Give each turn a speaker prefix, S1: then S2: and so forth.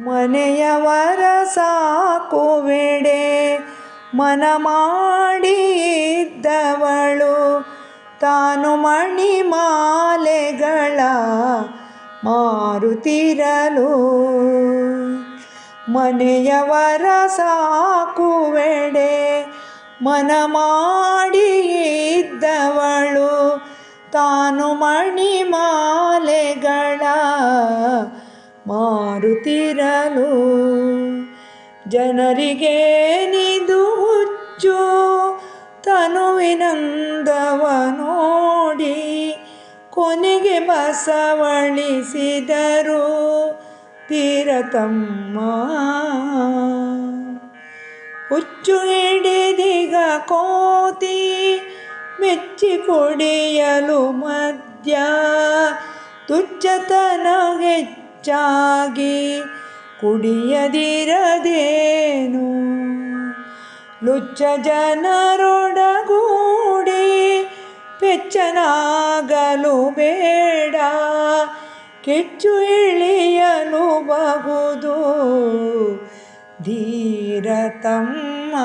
S1: ಮನೆಯವರ ಸಾಕುವೆಡೆ ಮನ ಮಾಡಿದ್ದವಳು ತಾನು ಮಣಿಮಾಲೆಗಳ ಮಾರುತ್ತಿರಲು ಮನೆಯವರ ಸಾಕುವೆಡೆ ಮನ ಮಾಡಿದ್ದವಳು ತಾನು ಮಣಿಮಾಲೆಗಳ ಮಾರುತ್ತಿರಲು ಜನರಿಗೆ ನಿದು ಹುಚ್ಚು ನೋಡಿ ಕೊನೆಗೆ ಬಸವಳಿಸಿದರು ತೀರತಮ್ಮ. ಹುಚ್ಚು ಹಿಡಿದಿಗ ಕೋತಿ ಮೆಚ್ಚಿ ಕುಡಿಯಲು ಮದ್ಯ ತುಚ್ಚತನ ಹೆಚ್ಚಾಗಿ ಕುಡಿಯದಿರದೇನು? ಲುಚ್ಚ ಜನರೊಡಗೂಡಿ ಪೆಚ್ಚನಾಗಲು ಬೇಡ. ಕೆಚ್ಚು ಇಳಿಯಲು ಬಹುದು. ಧೀರತಮ್ಮ